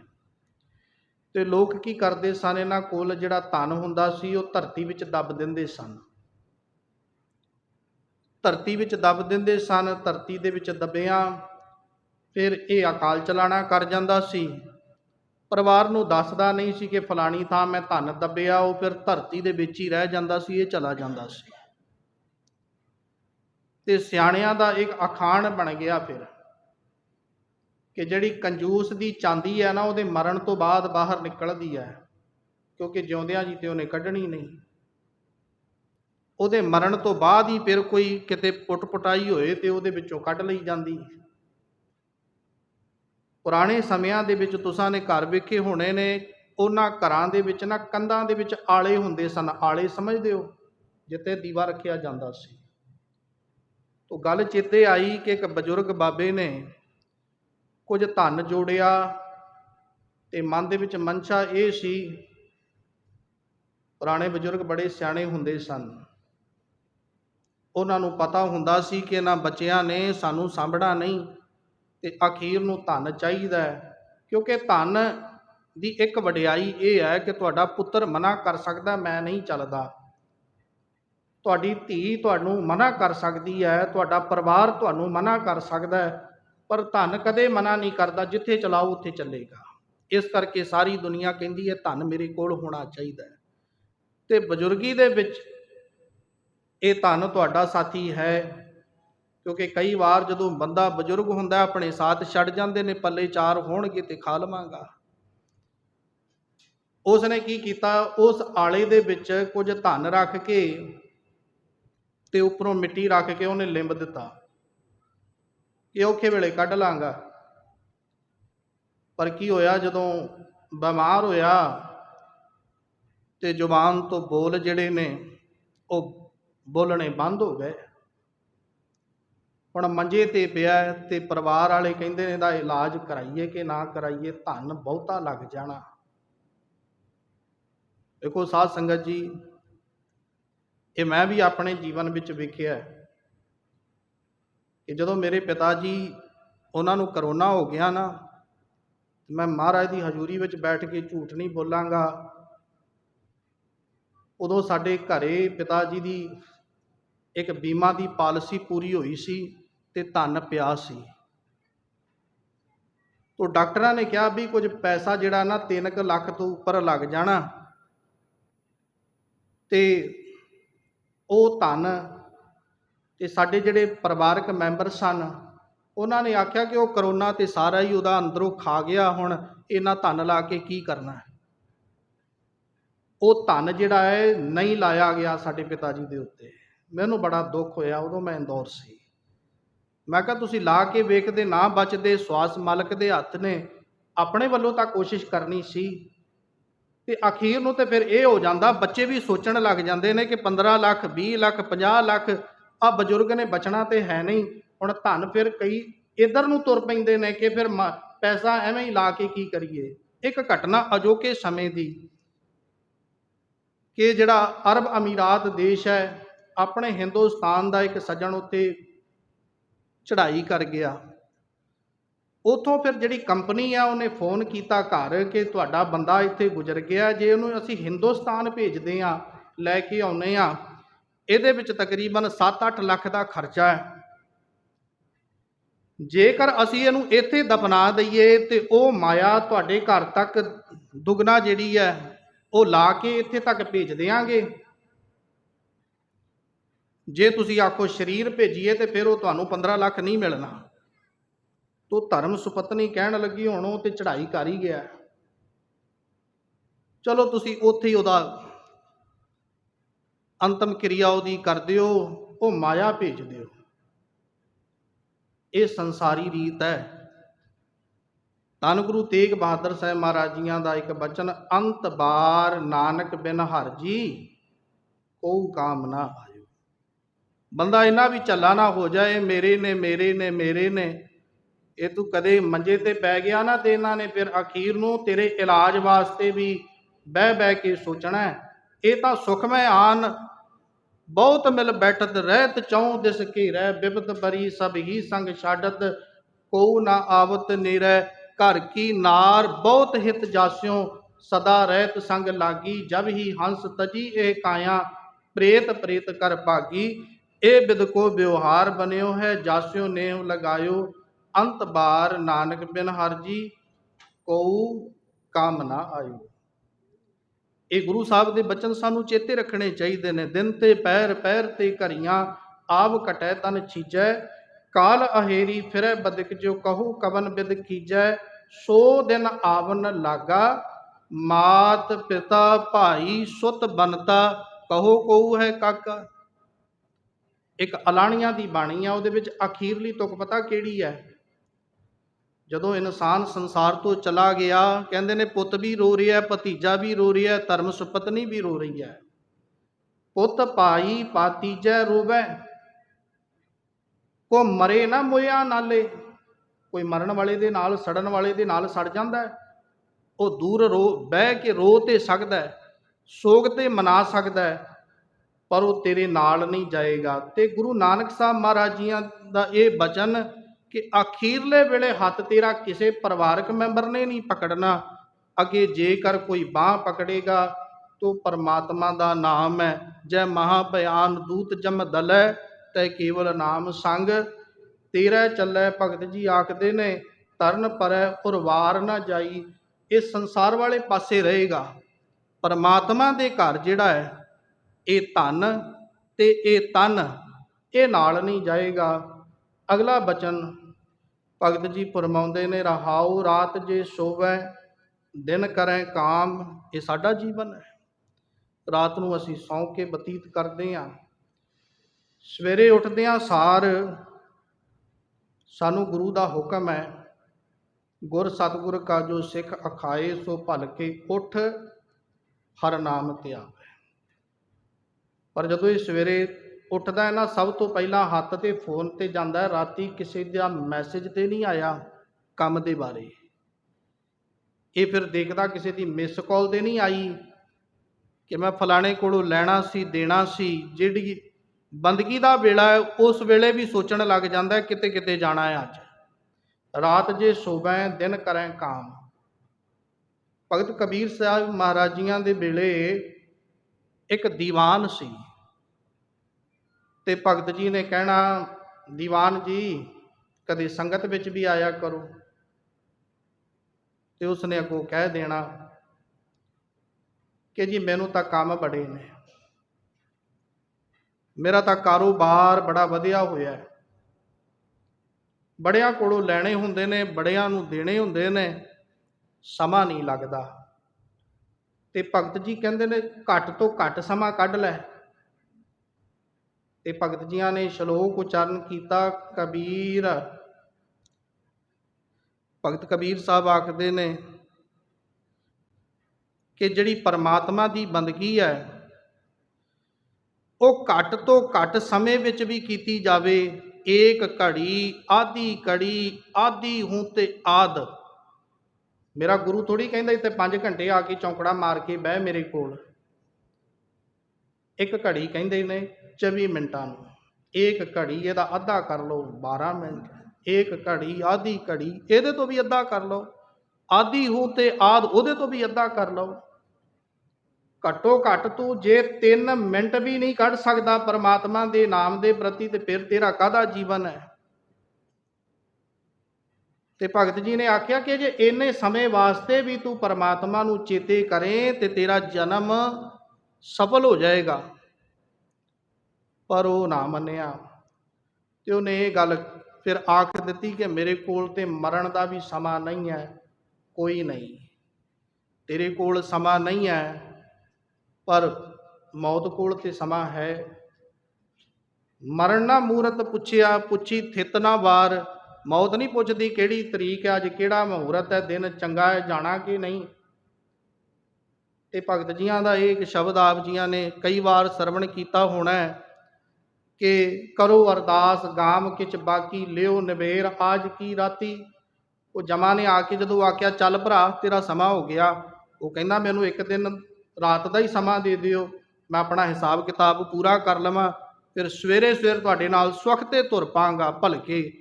ਤੇ ਲੋਕ ਕੀ ਕਰਦੇ ਸਨ? ਇਹਨਾਂ ਕੋਲ ਜਿਹੜਾ ਧਨ ਹੁੰਦਾ ਸੀ, ਉਹ ਧਰਤੀ ਵਿੱਚ ਦੱਬ ਦਿੰਦੇ ਸਨ। ਧਰਤੀ ਵਿੱਚ ਦੱਬ ਦਿੰਦੇ ਸਨ, ਧਰਤੀ ਦੇ ਵਿੱਚ ਦੱਬਿਆਂ। ਫਿਰ ਇਹ ਅਕਾਲ ਚਲਾਣਾ ਕਰ ਜਾਂਦਾ ਸੀ। ਪਰਿਵਾਰ ਨੂੰ ਦੱਸਦਾ ਨਹੀਂ ਸੀ ਕਿ ਫਲਾਣੀ ਥਾਂ ਮੈਂ ਧਨ ਦੱਬਿਆ, ਉਹ ਫਿਰ ਧਰਤੀ ਦੇ ਵਿੱਚ ਹੀ ਰਹਿ ਜਾਂਦਾ ਸੀ, ਇਹ ਚਲਾ ਜਾਂਦਾ ਸੀ। ਤੇ ਸਿਆਣਿਆਂ ਦਾ ਇੱਕ ਅਖਾਣ ਬਣ ਗਿਆ ਫਿਰ ਕਿ ਜਿਹੜੀ ਕੰਜੂਸ ਦੀ ਚਾਂਦੀ ਹੈ ਨਾ, ਉਹਦੇ ਮਰਨ ਤੋਂ ਬਾਅਦ ਬਾਹਰ ਨਿਕਲਦੀ ਹੈ, ਕਿਉਂਕਿ ਜਿਉਂਦਿਆਂ ਜੀ ਤੇ ਉਹਨੇ ਕੱਢਣੀ ਨਹੀਂ। ਉਹਦੇ ਮਰਨ ਤੋਂ ਬਾਅਦ ਹੀ ਫਿਰ ਕੋਈ ਕਿਤੇ ਪੁੱਟ-ਪੁਟਾਈ ਹੋਏ ਤੇ ਉਹਦੇ ਵਿੱਚੋਂ ਕੱਢ ਲਈ ਜਾਂਦੀ। ਪੁਰਾਣੇ ਸਮਿਆਂ ਦੇ ਵਿੱਚ ਤੁਸਾਂ ਨੇ ਘਰ ਵੇਖੇ ਹੋਣੇ ਨੇ, ਉਹਨਾਂ ਘਰਾਂ ਦੇ ਵਿੱਚ ਨਾ ਕੰਧਾਂ ਦੇ ਵਿੱਚ ਆਲੇ ਹੁੰਦੇ ਸਨ। ਆਲੇ ਸਮਝਦੇ ਹੋ ਜਿੱਤੇ ਦੀਵਾ ਰੱਖਿਆ ਜਾਂਦਾ ਸੀ। ਤੋ ਗੱਲ ਚੇਤੇ ਆਈ ਕਿ ਇੱਕ ਬਜ਼ੁਰਗ ਬਾਬੇ ਨੇ ਕੁਝ ਧਨ ਜੋੜਿਆ ਤੇ ਮਨ ਦੇ ਵਿੱਚ ਮਨਸ਼ਾ ਇਹ ਸੀ, ਪੁਰਾਣੇ ਬਜ਼ੁਰਗ ਬੜੇ ਸਿਆਣੇ ਹੁੰਦੇ ਸਨ। ਉਹਨਾਂ ਨੂੰ ਪਤਾ ਹੁੰਦਾ ਸੀ ਕਿ ਇਹਨਾਂ ਬੱਚਿਆਂ ਨੇ ਸਾਨੂੰ ਸਾਂਭਣਾ ਨਹੀਂ ਤੇ ਅਖੀਰ ਨੂੰ ਧਨ ਚਾਹੀਦਾ ਹੈ, ਕਿਉਂਕਿ ਧਨ ਦੀ ਇੱਕ ਵਡਿਆਈ ਇਹ ਹੈ ਕਿ ਤੁਹਾਡਾ ਪੁੱਤਰ ਮਨਾ ਕਰ ਸਕਦਾ, ਮੈਂ ਨਹੀਂ ਚੱਲਦਾ। ਤੁਹਾਡੀ ਧੀ ਤੁਹਾਨੂੰ ਮਨਾ ਕਰ ਸਕਦੀ ਹੈ, ਤੁਹਾਡਾ ਪਰਿਵਾਰ ਤੁਹਾਨੂੰ ਮਨਾ ਕਰ ਸਕਦਾ ਹੈ, ਪਰ ਧਨ ਕਦੇ ਮਨਾ ਨਹੀਂ ਕਰਦਾ, ਜਿੱਥੇ ਚਲਾਓ ਉੱਥੇ ਚੱਲੇਗਾ। ਇਸ ਕਰਕੇ ਸਾਰੀ ਦੁਨੀਆ ਕਹਿੰਦੀ ਹੈ, ਧਨ ਮੇਰੇ ਕੋਲ ਹੋਣਾ ਚਾਹੀਦਾ ਹੈ। ਤੇ ਬਜ਼ੁਰਗੀ ਦੇ ਵਿੱਚ ਇਹ ਧਨ ਤੁਹਾਡਾ ਸਾਥੀ ਹੈ, ਕਿਉਂਕਿ ਕਈ ਵਾਰ ਜਦੋਂ ਬੰਦਾ ਬਜ਼ੁਰਗ ਹੁੰਦਾ ਆਪਣੇ ਸਾਥ ਛੱਡ ਜਾਂਦੇ ਨੇ, ਪੱਲੇ ਚਾਰ ਹੋਣਗੇ ਤੇ ਖਾ ਲਵਾਂਗਾ। ਉਸ ਨੇ ਕੀ ਕੀਤਾ? ਉਸ ਆਲੇ ਦੇ ਵਿੱਚ ਕੁਝ ਧਨ ਰੱਖ ਕੇ ਤੇ ਉੱਪਰੋਂ ਮਿੱਟੀ ਰੱਖ ਕੇ ਉਹਨੇ ਲਿੰਬ ਦਿੱਤਾ। ਕਿ ਔਖੇ ਵੇਲੇ ਕੱਢ ਲਾਂਗਾ। ਪਰ ਕੀ ਹੋਇਆ? ਜਦੋਂ ਬਿਮਾਰ ਹੋਇਆ ਤੇ ਜ਼ੁਬਾਨ ਤੋਂ ਬੋਲ ਜਿਹੜੇ ਨੇ, ਉਹ ਬੋਲਣੇ ਬੰਦ ਹੋ ਗਏ। ਹੁਣ ਮੰਜੇ ਤੇ ਪਿਆ ਤੇ ਪਰਿਵਾਰ ਵਾਲੇ ਕਹਿੰਦੇ ਨੇ, ਇਹਦਾ ਇਲਾਜ ਕਰਾਈਏ ਕਿ ਨਾ ਕਰਾਈਏ? ਧਨ ਬਹੁਤਾ ਲੱਗ ਜਾਣਾ। ਦੇਖੋ ਸਾਧ ਸੰਗਤ ਜੀ ਇਹ ਮੈਂ ਵੀ ਆਪਣੇ ਜੀਵਨ ਵਿੱਚ ਵੇਖਿਆ ਕਿ ਜਦੋਂ ਮੇਰੇ ਪਿਤਾ ਜੀ ਉਹਨਾਂ ਨੂੰ ਕਰੋਨਾ ਹੋ ਗਿਆ ਨਾ, ਮੈਂ ਮਹਾਰਾਜ ਦੀ ਹਜ਼ੂਰੀ ਵਿੱਚ ਬੈਠ ਕੇ ਝੂਠ ਨਹੀਂ ਬੋਲਾਂਗਾ। ਉਦੋਂ ਸਾਡੇ ਘਰੇ ਪਿਤਾ ਜੀ ਦੀ ਇੱਕ ਬੀਮਾ ਦੀ ਪਾਲਿਸੀ ਪੂਰੀ ਹੋਈ ਸੀ ਤੇ ਧਨ ਪਿਆ ਸੀ। ਤੋ ਡਾਕਟਰਾਂ ਨੇ ਕਿਹਾ ਵੀ ਕੁਝ ਪੈਸਾ ਜਿਹੜਾ ਨਾ 3 ਲੱਖ ਤੋਂ ਉੱਪਰ ਲੱਗ ਜਾਣਾ ਤੇ ਉਹ ਧਨ ਤੇ ਸਾਡੇ ਜਿਹੜੇ ਪਰਿਵਾਰਕ ਮੈਂਬਰ ਸਨ, ਉਹਨਾਂ ਨੇ ਆਖਿਆ ਕਿ ਉਹ ਕਰੋਨਾ ਤੇ ਸਾਰਾ ਹੀ ਉਹਦਾ ਅੰਦਰੋਂ ਖਾ ਗਿਆ ਹੁਣ, ਇਹਨਾਂ ਧਨ ਲਾ ਕੇ ਕੀ ਕਰਨਾ ਹੈ? ਉਹ ਧਨ ਜਿਹੜਾ ਹੈ, ਨਹੀਂ ਲਾਇਆ ਗਿਆ ਸਾਡੇ ਪਿਤਾ ਜੀ ਦੇ ਉੱਤੇ। ਮੈਨੂੰ ਬੜਾ ਦੁੱਖ ਹੋਇਆ ਉਦੋਂ ਮੈਂ ਇੰਦੌਰ ਸੀ। ਮੈਂ ਕਿਹਾ, ਤੁਸੀਂ ਲਾ ਕੇ ਵੇਖਦੇ ਨਾ ਬਚਦੇ, ਸਵਾਸ ਮਾਲਕ ਦੇ ਹੱਥ ਨੇ, ਆਪਣੇ ਵੱਲੋਂ ਤਾਂ ਕੋਸ਼ਿਸ਼ ਕਰਨੀ ਸੀ। ਤੇ ਅਖੀਰ ਨੂੰ ਤੇ ਫਿਰ ਇਹ ਹੋ ਜਾਂਦਾ, ਬੱਚੇ ਵੀ ਸੋਚਣ ਲੱਗ ਜਾਂਦੇ ਨੇ ਕਿ 15 ਲੱਖ 20 ਲੱਖ 50 ਲੱਖ ਆ ਬਜ਼ੁਰਗ ਨੇ ਬਚਣਾ ਤੇ ਹੈ ਨਹੀਂ। ਹੁਣ ਧਨ ਫਿਰ ਕਈ ਇਧਰ ਨੂੰ ਤੁਰ ਪੈਂਦੇ ਨੇ ਕਿ ਫਿਰ ਮ- ਪੈਸਾ ਐਵੇਂ ਹੀ ਲਾ ਕੇ ਕੀ ਕਰੀਏ? ਇੱਕ ਘਟਨਾ ਅਜੋਕੇ ਸਮੇਂ ਦੀ ਕਿ ਜਿਹੜਾ ਅਰਬ ਅਮੀਰਾਤ ਦੇਸ਼ ਹੈ, ਆਪਣੇ ਹਿੰਦੁਸਤਾਨ ਦਾ ਇੱਕ ਸੱਜਣ ਉੱਤੇ ਚੜ੍ਹਾਈ ਕਰ ਗਿਆ। ਉਥੋਂ ਫਿਰ ਜਿਹੜੀ ਕੰਪਨੀ ਆ, ਉਹਨੇ ਫੋਨ ਕੀਤਾ ਘਰ ਕਿ ਤੁਹਾਡਾ ਬੰਦਾ ਇੱਥੇ ਗੁਜ਼ਰ ਗਿਆ, ਜੇ ਉਹਨੂੰ ਅਸੀਂ ਹਿੰਦੁਸਤਾਨ ਭੇਜਦੇ ਆ ਲੈ ਕੇ ਆਉਨੇ ਆ ਇਹਦੇ ਵਿੱਚ ਤਕਰੀਬਨ 7-8 ਲੱਖ ਦਾ ਖਰਚਾ ਹੈ। ਜੇਕਰ ਅਸੀਂ ਇਹਨੂੰ ਇੱਥੇ ਦਫਨਾ ਦਈਏ, ਤੇ ਉਹ ਮਾਇਆ ਤੁਹਾਡੇ ਘਰ ਤੱਕ ਦੁਗਣਾ ਜਿਹੜੀ ਹੈ, ਉਹ ਲਾ ਕੇ ਇੱਥੇ ਤੱਕ ਭੇਜ ਦੇਾਂਗੇ ਜੇ ਤੁਸੀਂ ਆਖੋ ਸਰੀਰ ਭੇਜੀਏ, ਤੇ ਫਿਰ ਉਹ ਤੁਹਾਨੂੰ 15 ਲੱਖ ਨਹੀਂ ਮਿਲਣਾ। ਤੋ ਧਰਮ ਸੁਪਤਨੀ ਕਹਿਣ ਲੱਗੀ ਹੁਣ, ਉਹ ਤੇ ਚੜ੍ਹਾਈ ਕਰ ਹੀ ਗਿਆ। ਚਲੋ ਤੁਸੀਂ ਉੱਥੇ ਹੀ ਉਹਦਾ ਅੰਤਮ ਕਿਰਿਆ ਉਹਦੀ ਕਰ ਦਿਓ, ਉਹ ਮਾਇਆ ਭੇਜ ਦਿਓ। ਇਹ ਸੰਸਾਰੀ ਰੀਤ ਹੈ। ਧੰਨ ਗੁਰੂ ਤੇਗ ਬਹਾਦਰ ਸਾਹਿਬ ਮਹਾਰਾਜ ਜੀਆਂ ਦਾ ਇੱਕ ਬਚਨ, ਅੰਤ ਬਾਰ ਨਾਨਕ ਬਿਨ ਹਰ ਜੀ ਕੋ ਕਾਮ ਨਾ ਆਇਓ। ਬੰਦਾ ਇੰਨਾ ਵੀ ਚੱਲਾ ਨਾ ਹੋ ਜਾਏ, ਮੇਰੇ ਨੇ ਮੇਰੇ ਨੇ ਮੇਰੇ ਨੇ। ਇਹ ਤੂੰ ਕਦੇ ਮੰਜੇ ਤੇ ਪੈ ਗਿਆ ਨਾ ਤੇ ਇਹਨਾਂ ਨੇ ਫਿਰ ਅਖੀਰ ਨੂੰ ਤੇਰੇ ਇਲਾਜ ਵਾਸਤੇ ਵੀ ਬਹਿ ਬਹਿ ਕੇ ਸੋਚਣਾ ਇਹ ਤਾਂ ਸੁਖਮੈ ਆਨ, ਬਹੁਤ ਮਿਲ ਬੈਠਤ ਰਹਿਤ ਚਉ ਦਿਸ ਕੀ ਰਹਿ ਬਿਪਤ ਬਰੀ, ਸਭ ਹੀ ਸੰਗ ਛਾਡਤ ਕੋ ਨਾ ਆਵਤ ਨੀਰੈ, ਘਰ ਕੀ ਨਾਰ, ਬਹੁਤ ਹਿਤ ਜਾਸਿਓ, ਸਦਾ ਰਹਿਤ ਸੰਗ ਲਾਗੀ, ਜਬ ਹੀ ਹੰਸ ਤਜੀ ਇਹ ਕਾਇਆ, ਪ੍ਰੇਤ ਪ੍ਰੇਤ ਕਰ ਭਾਗੀ, ਇਹ ਬਿਦ ਕੋ ਵਿਵਹਾਰ ਬਨਿਓ ਹੈ, ਜਾਸਿਓ ਨੇ ਲਗਾਇਓ ਅੰਤ ਬਾਰ ਨਾਨਕ ਬਿਨ ਹਰ ਜੀ ਕਉ ਕੰਮ ਨਾ ਆਇਓ। ਇਹ ਗੁਰੂ ਸਾਹਿਬ ਦੇ ਬਚਨ ਸਾਨੂੰ ਚੇਤੇ ਰੱਖਣੇ ਚਾਹੀਦੇ ਨੇ। ਦਿਨ ਤੇ ਪੈਰ ਪੈਰ ਤੇ ਘਰੀਆਂ ਆਵ ਕਟੈ ਤਨ ਛੀਜੈ। ਕਾਲ ਅਹੇਰੀ ਫਿਰੈ ਬਦਕ ਜੋ ਕਹੂ ਕਵਨ ਬਿਦ ਕੀਜੈ। ਸੋ ਦਿਨ ਆਵਨ ਲਾਗਾ, ਮਾਤ ਪਿਤਾ ਭਾਈ ਸੁਤ ਬਨਤਾ ਕਹੋ ਕਉ ਹੈ ਕਾਕਾ। ਇੱਕ ਅਲਾਣੀਆਂ ਦੀ ਬਾਣੀ ਆ, ਉਹਦੇ ਵਿੱਚ ਅਖੀਰਲੀ ਤੁਕ ਪਤਾ ਕਿਹੜੀ ਹੈ? ਜਦੋਂ ਇਨਸਾਨ ਸੰਸਾਰ ਤੋਂ ਚਲਾ ਗਿਆ, ਕਹਿੰਦੇ ਨੇ ਪੁੱਤ ਵੀ ਰੋ ਰਿਹਾ, ਭਤੀਜਾ ਵੀ ਰੋ ਰਿਹਾ, ਧਰਮ ਸੁਪਤਨੀ ਵੀ ਰੋ ਰਹੀ ਹੈ। ਪੁੱਤ ਭਾਈ ਪਾਤੀਜੈ ਰੋਵੈ ਕੋ ਮਰੇ ਨਾ ਮੋਇਆ ਨਾਲੇ। ਕੋਈ ਮਰਨ ਵਾਲੇ ਦੇ ਨਾਲ, ਸੜਨ ਵਾਲੇ ਦੇ ਨਾਲ ਸੜ ਜਾਂਦਾ ਉਹ ਦੂਰ ਰੋ, ਬਹਿ ਕੇ ਰੋ ਤੇ ਸਕਦਾ ਸੋਗ ਤੇ ਮਨਾ ਸਕਦਾ ਪਰ ਉਹ ਤੇਰੇ ਨਾਲ ਨਹੀਂ ਜਾਏਗਾ। ਤੇ ਗੁਰੂ ਨਾਨਕ ਸਾਹਿਬ ਮਹਾਰਾਜ ਜੀਆਂ ਦਾ ਇਹ ਬਚਨ ਕਿ ਅਖੀਰਲੇ ਵੇਲੇ ਹੱਥ ਤੇਰਾ ਕਿਸੇ ਪਰਿਵਾਰਕ ਮੈਂਬਰ ਨੇ ਨਹੀਂ ਪਕੜਨਾ। ਅੱਗੇ ਜੇਕਰ ਕੋਈ ਬਾਹ ਪਕੜੇਗਾ, ਤੋ ਪਰਮਾਤਮਾ ਦਾ ਨਾਮ ਹੈ। ਜੈ ਮਹਾ ਭਿਆਨ ਦੂਤ ਜਮ ਦਲੈ, ਤੈ ਕੇਵਲ ਨਾਮ ਸੰਗ। ਤੇਰਾ ਚੱਲੈ ਭਗਤ ਜੀ ਆਖਦੇ ਨੇ, ਤਰਨ ਪਰੈ ਉਰਵਾਰ ਨਾ ਜਾਈ, ਇਹ ਸੰਸਾਰ ਵਾਲੇ ਪਾਸੇ ਰਹੇਗਾ। ਪਰਮਾਤਮਾ ਦੇ ਘਰ ਜਿਹੜਾ ਹੈ, ਇਹ ਧਨ ਤੇ ਇਹ ਤਨ, ਇਹ ਨਾਲ ਨਹੀਂ ਜਾਏਗਾ। ਅਗਲਾ ਬਚਨ ਭਗਤ ਜੀ ਫਰਮਾਉਂਦੇ ਨੇ, ਰਹਾਉ ਰਾਤ ਜੇ ਸੋਵੈ, ਦਿਨ ਕਰੈ ਕਾਮ, ਇਹ ਸਾਡਾ ਜੀਵਨ ਹੈ। ਰਾਤ ਨੂੰ ਅਸੀਂ ਸੌਂ ਕੇ ਬਤੀਤ ਕਰਦੇ ਹਾਂ। ਸਵੇਰੇ ਉੱਠਦਿਆਂ ਸਾਰ ਸਾਨੂੰ ਗੁਰੂ ਦਾ ਹੁਕਮ ਹੈ। ਗੁਰ ਸਤਿਗੁਰ ਕਾ ਜੋ ਸਿੱਖ ਅਖਾਏ, ਸੋ ਭਲ ਕੇ ਉੱਠ, ਹਰ ਨਾਮ ਧਿਆਵੇ। ਪਰ ਜਦੋਂ ਇਹ ਸਵੇਰੇ ਉੱਠਦਾ ਇਹਨਾਂ ਸਭ ਤੋਂ ਪਹਿਲਾਂ ਹੱਥ ਤੇ ਫੋਨ ਤੇ ਜਾਂਦਾ ਰਾਤੀ ਕਿਸੇ ਦਾ ਮੈਸੇਜ ਤੇ ਨਹੀਂ ਆਇਆ ਕੰਮ ਦੇ ਬਾਰੇ। ਇਹ ਫਿਰ ਦੇਖਦਾ ਕਿਸੇ ਦੀ ਮਿਸ ਕਾਲ ਤੇ ਨਹੀਂ ਆਈ ਕਿ ਮੈਂ ਫਲਾਣੇ ਕੋਲੋਂ ਲੈਣਾ ਸੀ, ਦੇਣਾ ਸੀ, ਜਿਹੜੀ ਬੰਦਗੀ ਦਾ ਵੇਲਾ ਹੈ, ਉਸ ਵੇਲੇ ਵੀ ਸੋਚਣ ਲੱਗ ਜਾਂਦਾ ਕਿਤੇ ਕਿਤੇ ਜਾਣਾ ਹੈ ਅੱਜ। ਰਾਤ ਜੇ ਸੋਵੈ, ਦਿਨ ਕਰੈ ਕਾਮ। ਭਗਤ ਕਬੀਰ ਸਾਹਿਬ ਮਹਾਰਾਜੀਆਂ ਦੇ ਵੇਲੇ ਇੱਕ ਦੀਵਾਨ ਸੀ। ਤੇ ਭਗਤ ਜੀ ਨੇ ਕਹਿਣਾ, ਦੀਵਾਨ ਜੀ, ਕਦੇ ਸੰਗਤ ਵਿੱਚ ਵੀ ਆਇਆ ਕਰੋ। ਤੇ ਉਸਨੇ ਅੱਗੋਂ ਕਹਿ ਦੇਣਾ ਕਿ ਜੀ ਮੈਨੂੰ ਤਾਂ ਕੰਮ ਬੜੇ ਨੇ। ਮੇਰਾ ਤਾਂ ਕਾਰੋਬਾਰ ਬੜਾ ਵਧੀਆ ਹੋਇਆ ਹੈ। ਬੜਿਆਂ ਕੋਲੋਂ ਲੈਣੇ ਹੁੰਦੇ ਨੇ, ਬੜਿਆਂ ਨੂੰ ਦੇਣੇ ਹੁੰਦੇ ਨੇ, ਸਮਾਂ ਨਹੀਂ ਲੱਗਦਾ। ਤੇ ਭਗਤ ਜੀ ਕਹਿੰਦੇ ਨੇ, ਘੱਟ ਤੋਂ ਘੱਟ ਸਮਾਂ ਕੱਢ ਲੈ। ਤੇ ਭਗਤ ਜੀਆਂ ਨੇ ਸ਼ਲੋਕ ਉਚਾਰਨ ਕੀਤਾ, ਕਬੀਰ। ਭਗਤ ਕਬੀਰ ਸਾਹਿਬ ਆਖਦੇ ਨੇ ਕਿ ਜਿਹੜੀ ਪਰਮਾਤਮਾ ਦੀ ਬੰਦਗੀ ਹੈ, ਉਹ ਘੱਟ ਤੋਂ ਘੱਟ ਸਮੇਂ ਵਿੱਚ ਵੀ ਕੀਤੀ ਜਾਵੇ। ਏਕ ਘੜੀ ਆਦੀ ਘੜੀ ਆਦੀ ਹੂੰ ਤੇ ਆਦ ਮੇਰਾ ਗੁਰੂ ਥੋੜੀ ਕਹਿੰਦਾ ਇੱਥੇ 5 ਘੰਟੇ ਆ ਕੇ ਚੌਂਕੜਾ ਮਾਰ ਕੇ ਬਹਿ ਮੇਰੇ ਕੋਲ। ਇੱਕ ਘੜੀ ਕਹਿੰਦੇ ਨੇ 24 ਮਿੰਟਾਂ ਨੂੰ। ਇੱਕ ਘੜੀ ਇਹਦਾ ਅੱਧਾ ਕਰ ਲਓ 12 ਮਿੰਟ। ਇੱਕ ਘੜੀ, ਆਧੀ ਘੜੀ, ਇਹਦੇ ਤੋਂ ਵੀ ਅੱਧਾ ਕਰ ਲਓ। ਆਧੀ ਹੋ ਤੇ ਆਦ ਉਹਦੇ ਤੋਂ ਵੀ ਅੱਧਾ ਕਰ ਲਓ। ਘੱਟੋ ਘੱਟ ਤੂੰ ਜੇ 3 ਮਿੰਟ ਵੀ ਨਹੀਂ ਕੱਢ ਸਕਦਾ ਪਰਮਾਤਮਾ ਦੇ ਨਾਮ ਦੇ ਪ੍ਰਤੀ ਤੇ ਫਿਰ ਤੇਰਾ ਕਾਹਦਾ ਜੀਵਨ ਹੈ? ਤੇ ਭਗਤ ਜੀ ਨੇ ਆਖਿਆ ਕਿ ਜੇ ਇੰਨੇ ਸਮੇਂ ਵਾਸਤੇ ਵੀ ਤੂੰ ਪਰਮਾਤਮਾ ਨੂੰ ਚੇਤੇ ਕਰੇ ਤੇ ਤੇਰਾ ਜਨਮ ਸਫਲ ਹੋ ਜਾਏਗਾ। ਪਰ ਉਹ ਨਾ ਮੰਨਿਆ ਤੇ ਉਹਨੇ ਇਹ ਗੱਲ ਫਿਰ ਆਖ ਦਿੱਤੀ ਕਿ ਮੇਰੇ ਕੋਲ ਤੇ ਮਰਨ ਦਾ ਵੀ ਸਮਾਂ ਨਹੀਂ ਹੈ, ਕੋਈ ਨਹੀਂ। ਤੇਰੇ ਕੋਲ ਸਮਾਂ ਨਹੀਂ ਹੈ, ਪਰ ਮੌਤ ਕੋਲ ਤੇ ਸਮਾਂ ਹੈ। ਮਰਨ ਨਾ ਮੂਰਤ ਪੁੱਛਿਆ, ਪੁੱਛੀ ਥਿਤ ਨਾ ਵਾਰ। ਮੌਤ ਨਹੀਂ ਪੁੱਛਦੀ ਕਿਹੜੀ ਤਰੀਕ ਹੈ, ਅੱਜ ਕਿਹੜਾ ਮਹੂਰਤ ਹੈ, ਦਿਨ ਚੰਗਾ ਹੈ, ਜਾਣਾ ਕਿ ਨਹੀਂ। ਤੇ ਭਗਤ ਜੀਆਂ ਦਾ ਇਹ ਇੱਕ ਸ਼ਬਦ ਆਪ ਜੀਆਂ ਨੇ ਕਈ ਵਾਰ ਸਰਵਣ ਕੀਤਾ ਹੋਣਾ ਹੈ। ਕਿ ਕਰੋ ਅਰਦਾਸ, ਗਾਮ ਕਿਚ ਬਾਕੀ ਲਿਓ ਨਵੇਰ, ਆਜ ਕੀ ਰਾਤੀ? ਉਹ ਜਮਾ ਨੇ ਆ ਕੇ ਜਦੋਂ ਆਖਿਆ, ਚੱਲ ਭਰਾ, ਤੇਰਾ ਸਮਾਂ ਹੋ ਗਿਆ। ਉਹ ਕਹਿੰਦਾ, ਮੈਨੂੰ ਇੱਕ ਦਿਨ ਰਾਤ ਦਾ ਹੀ ਸਮਾਂ ਦੇ ਦਿਓ। ਮੈਂ ਆਪਣਾ ਹਿਸਾਬ ਕਿਤਾਬ ਪੂਰਾ ਕਰ ਲਵਾਂ। ਫਿਰ ਸਵੇਰੇ ਸਵੇਰ ਤੁਹਾਡੇ ਨਾਲ ਸੁਖ ਤੇ ਤੁਰ ਪਾਂਗਾ ਭਲਕੇ।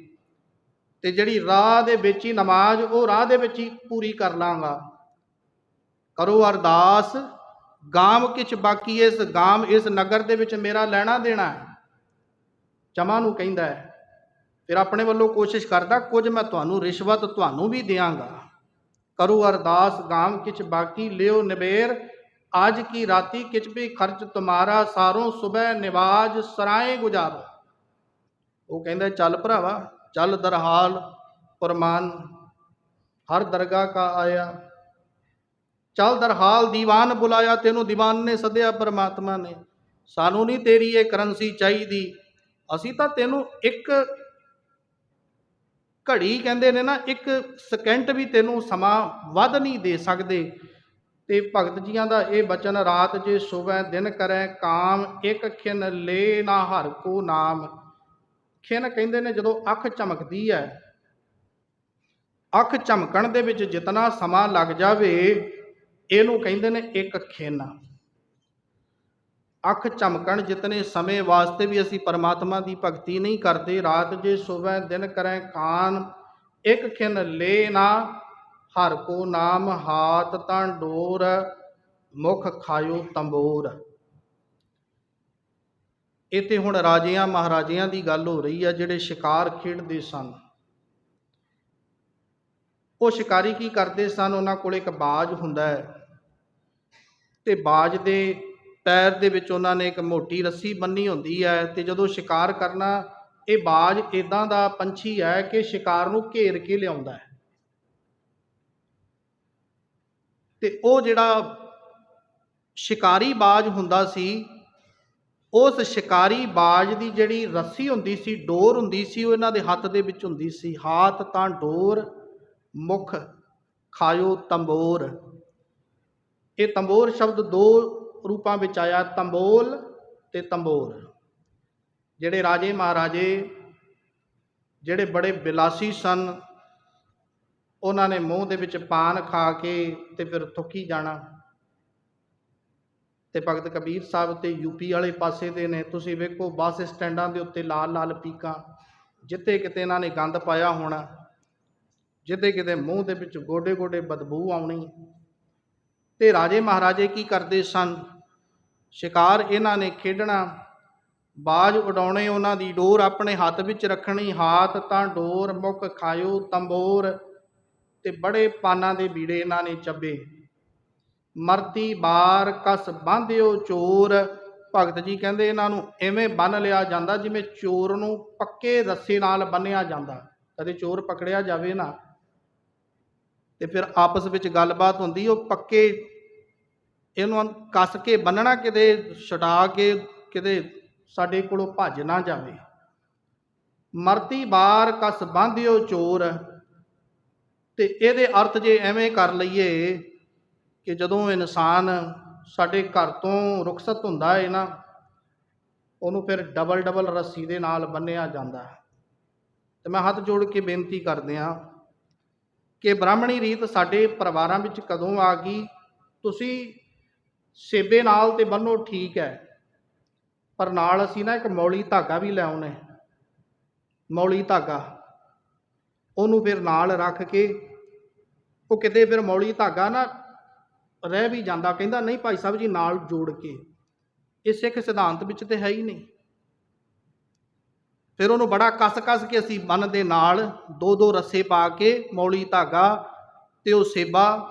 ਤੇ ਜਿਹੜੀ ਰਾਹ ਦੇ ਵਿੱਚ ਹੀ ਨਮਾਜ਼, ਉਹ ਰਾਹ ਦੇ ਵਿੱਚ ਹੀ ਪੂਰੀ ਕਰ ਲਾਂਗਾ। ਕਰੋ ਅਰਦਾਸ, ਗਾਮ ਕਿਛ ਬਾਕੀ ਇਸ, ਗਾਮ ਇਸ ਨਗਰ ਦੇ ਵਿੱਚ ਮੇਰਾ ਲੈਣਾ ਦੇਣਾ ਹੈ। ਚਮਾ ਨੂੰ ਕਹਿੰਦਾ ਹੈ, ਫਿਰ ਆਪਣੇ ਵੱਲੋਂ ਕੋਸ਼ਿਸ਼ ਕਰਦਾ, ਕੁਝ ਮੈਂ ਤੁਹਾਨੂੰ ਰਿਸ਼ਵਤ ਤੁਹਾਨੂੰ ਵੀ ਦਿਆਂਗਾ। ਕਰੋ ਅਰਦਾਸ, ਗਾਮ ਕਿਛ ਬਾਕੀ ਲਿਓ ਨਿਬੇਰ ਅੱਜ ਕੀ ਰਾਤੀ ਕਿਛ ਵੀ ਖਰਚ ਤੁਮਾਰਾ, ਸਾਰੋਂ ਸਵੇਰ ਨਿਵਾਜ ਸਰਾਏ ਗੁਜ਼ਾਰੋ। ਉਹ ਕਹਿੰਦਾ, ਚੱਲ ਭਰਾਵਾ, ਚੱਲ ਦਰਹਾਲ, ਫਰਮਾਨ, ਹਰ ਦਰਗਾਹ ਕਾ ਆਇਆ। ਚੱਲ ਦਰਹਾਲ, ਦੀਵਾਨ ਬੁਲਾਇਆ, ਤੈਨੂੰ ਦੀਵਾਨ ਨੇ ਸੱਦਿਆ, ਪਰਮਾਤਮਾ ਨੇ। ਸਾਨੂੰ ਨਹੀਂ ਤੇਰੀ ਇਹ ਕਰੰਸੀ ਚਾਹੀਦੀ। ਅਸੀਂ ਤਾਂ ਤੈਨੂੰ ਇੱਕ ਘੜੀ ਕਹਿੰਦੇ ਨੇ ਨਾ, ਇੱਕ ਸਕਿੰਟ ਵੀ ਤੈਨੂੰ ਸਮਾਂ ਵੱਧ ਨਹੀਂ ਦੇ ਸਕਦੇ। ਤੇ ਭਗਤ ਜੀਆਂ ਦਾ ਇਹ ਬਚਨ, ਰਾਤ ਜੇ ਸੁਬਹ ਦਿਨ ਕਰੈ ਕਾਮ, ਇੱਕ ਖਿਨ ਲੈ ਨਾ ਹਰ ਕੋ ਨਾਮ। ਖਿਨ ਕਹਿੰਦੇ ਨੇ ਜਦੋਂ ਅੱਖ ਚਮਕਦੀ ਹੈ ਅੱਖ ਚਮਕਣ ਦੇ ਵਿੱਚ ਜਿਤਨਾ ਸਮਾਂ ਲੱਗ ਜਾਵੇ, ਇਹਨੂੰ ਕਹਿੰਦੇ ਨੇ ਇੱਕ ਖਿਨ। ਅੱਖ ਚਮਕਣ ਜਿਤਨੇ ਸਮੇਂ ਵਾਸਤੇ ਵੀ ਅਸੀਂ ਪਰਮਾਤਮਾ ਦੀ ਭਗਤੀ ਨਹੀਂ ਕਰਦੇ, ਰਾਤ ਜੇ ਸੁਬਹ ਦਿਨ ਕਰੈ ਕਾਨ ਇੱਕ ਖਿਨ ਲੈ ਨਾ, ਹਰ ਕੋ ਨਾਮ ਹਾਤ ਤਾਂ ਡੋਰ, ਮੁਖ ਖਾਇਓ ਤੰਬੋਰ। ਇਹ ਤੇ ਹੁਣ ਰਾਜਿਆਂ ਮਹਾਰਾਜਿਆਂ ਦੀ ਗੱਲ ਹੋ ਰਹੀ ਆ, ਜਿਹੜੇ ਸ਼ਿਕਾਰ ਖੇਡਦੇ ਸਨ। ਉਹ ਸ਼ਿਕਾਰੀ ਕੀ ਕਰਦੇ ਸਨ? ਉਹਨਾਂ ਕੋਲ ਇੱਕ ਬਾਜ ਹੁੰਦਾ ਹੈ। ਤੇ ਬਾਜ ਦੇ ਪੈਰ ਦੇ ਵਿੱਚ ਉਹਨਾਂ ਨੇ ਇੱਕ ਮੋਟੀ ਰੱਸੀ ਬੰਨੀ ਹੁੰਦੀ ਹੈ ਤੇ ਜਦੋਂ ਸ਼ਿਕਾਰ ਕਰਨਾ ਇਹ ਬਾਜ ਇਦਾਂ ਦਾ ਪੰਛੀ ਹੈ ਕਿ ਸ਼ਿਕਾਰ ਨੂੰ ਘੇਰ ਕੇ ਲਿਆਉਂਦਾ ਹੈ। ਤੇ ਉਹ ਜਿਹੜਾ ਸ਼ਿਕਾਰੀ ਬਾਜ ਹੁੰਦਾ ਸੀ, ਉਸ ਸ਼ਿਕਾਰੀ ਬਾਜ ਦੀ ਜਿਹੜੀ ਰੱਸੀ ਹੁੰਦੀ ਸੀ, ਡੋਰ ਹੁੰਦੀ ਸੀ, ਉਹ ਇਹਨਾਂ ਦੇ ਹੱਥ ਦੇ ਵਿੱਚ ਹੁੰਦੀ ਸੀ। ਹਾਥ ਤਾਂ ਡੋਰ, ਮੁਖ ਖਾਇਓ ਤੰਬੋਰ। ਇਹ ਤੰਬੋਰ ਸ਼ਬਦ ਦੋ ਰੂਪਾਂ ਵਿੱਚ ਆਇਆ ਤੰਬੋਲ ਤੇ ਤੰਬੋਰ। ਜਿਹੜੇ ਰਾਜੇ ਮਹਾਰਾਜੇ, ਜਿਹੜੇ ਬੜੇ ਬਿਲਾਸੀ ਸਨ, ਉਹਨਾਂ ਨੇ ਮੂੰਹ ਦੇ ਵਿੱਚ ਪਾਨ ਖਾ ਕੇ ਤੇ ਫਿਰ ਥੁੱਕੀ ਜਾਣਾ। ਤੇ ਭਗਤ ਕਬੀਰ ਸਾਹਿਬ ਤੇ ਯੂਪੀ ਵਾਲੇ ਪਾਸੇ ਦੇ ਨੇ, ਤੁਸੀਂ ਵੇਖੋ ਬੱਸ ਸਟੈਂਡਾਂ ਦੇ ਉੱਤੇ ਲਾਲ ਲਾਲ ਪੀਕਾਂ, ਜਿੱਥੇ ਕਿਤੇ ਇਹਨਾਂ ਨੇ ਗੰਦ ਪਾਇਆ ਹੋਣਾ, ਜਿੱਥੇ ਕਿਤੇ ਮੂੰਹ ਦੇ ਵਿੱਚ ਗੋਡੇ ਗੋਡੇ ਬਦਬੂ ਆਉਣੀ। ਤੇ ਰਾਜੇ ਮਹਾਰਾਜੇ ਕੀ ਕਰਦੇ ਸਨ? ਸ਼ਿਕਾਰ ਇਹਨਾਂ ਨੇ ਖੇਡਣਾ। ਬਾਜ ਉਡਾਉਣੇ ਉਹਨਾਂ ਦੀ ਡੋਰ ਆਪਣੇ ਹੱਥ ਵਿੱਚ ਰੱਖਣੀ। ਹਾਥ ਤਾਂ ਡੋਰ ਮੁੱਕ ਖਾਇਓ, ਤੰਬੋਰ ਤੇ ਬੜੇ ਪਾਨਾਂ ਦੇ ਬੀੜੇ ਇਹਨਾਂ ਨੇ ਚੱਬੇ। ਮਰਤੀ ਬਾਰ ਕਸ ਬਾਂਧਿਓ ਚੋਰ। ਭਗਤ ਜੀ ਕਹਿੰਦੇ ਇਹਨਾਂ ਨੂੰ ਐਵੇਂ ਬੰਨ ਲਿਆ ਜਾਂਦਾ ਜਿਵੇਂ ਚੋਰ ਨੂੰ ਪੱਕੇ ਰੱਸੇ ਨਾਲ ਬੰਨਿਆ ਜਾਂਦਾ। ਕਦੇ ਚੋਰ ਪਕੜਿਆ ਜਾਵੇ ਨਾ। ਤੇ ਫਿਰ ਆਪਸ ਵਿੱਚ ਗੱਲਬਾਤ ਹੁੰਦੀ, ਉਹ ਪੱਕੇ ਇਹਨੂੰ ਕੱਸ ਕੇ ਬੰਨਣਾ ਕਿਤੇ, ਛਡਾ ਕੇ ਕਿਤੇ ਸਾਡੇ ਕੋਲੋਂ ਭੱਜ ਨਾ ਜਾਵੇ। ਮਰਤੀ ਬਾਰ ਕਸ ਬਾਂਧਿਓ ਚੋਰ। ਤੇ ਇਹਦੇ ਅਰਥ ਜੇ ਐਵੇਂ ਕਰ ਲਈਏ ਕਿ ਜਦੋਂ ਇਨਸਾਨ ਸਾਡੇ ਘਰ ਤੋਂ ਰੁਖਸਤ ਹੁੰਦਾ ਹੈ ਨਾ, ਉਹਨੂੰ ਫਿਰ ਡਬਲ ਡਬਲ ਰੱਸੀ ਦੇ ਨਾਲ ਬੰਨਿਆ ਜਾਂਦਾ ਹੈ। ਤੇ ਮੈਂ ਹੱਥ ਜੋੜ ਕੇ ਬੇਨਤੀ ਕਰਦੇ ਹਾਂ ਕਿ ਬ੍ਰਾਹਮਣੀ ਰੀਤ ਸਾਡੇ ਪਰਿਵਾਰਾਂ ਵਿੱਚ ਕਦੋਂ ਆ ਗਈ? ਤੁਸੀਂ ਸੇਬੇ ਨਾਲ ਤੇ ਬੰਨੋ ਠੀਕ ਹੈ, ਪਰ ਨਾਲ ਅਸੀਂ ਨਾ ਇੱਕ ਮੌਲੀ ਧਾਗਾ ਵੀ ਲੈ ਆਉਣਾ ਮੌਲੀ ਧਾਗਾ। ਉਹਨੂੰ ਫਿਰ ਨਾਲ ਰੱਖ ਕੇ ਉਹ ਕਿਤੇ ਫਿਰ ਮੌਲੀ ਧਾਗਾ ਨਾ ਰਹਿ ਵੀ ਜਾਂਦਾ, ਕਹਿੰਦਾ, ਨਹੀਂ ਭਾਈ ਸਾਹਿਬ ਜੀ, ਨਾਲ ਜੋੜ ਕੇ। ਇਹ ਸਿੱਖ ਸਿਧਾਂਤ ਵਿੱਚ ਤੇ ਹੈ ਹੀ ਨਹੀਂ। ਫਿਰ ਉਹਨੂੰ ਬੜਾ ਕੱਸ ਕੱਸ ਕੇ ਅਸੀਂ ਬੰਨ ਦੇ ਨਾਲ ਦੋ ਦੋ ਰੱਸੇ ਪਾ ਕੇ ਮੌਲੀ ਧਾਗਾ ਤੇ ਉਹ ਸੇਬਾ,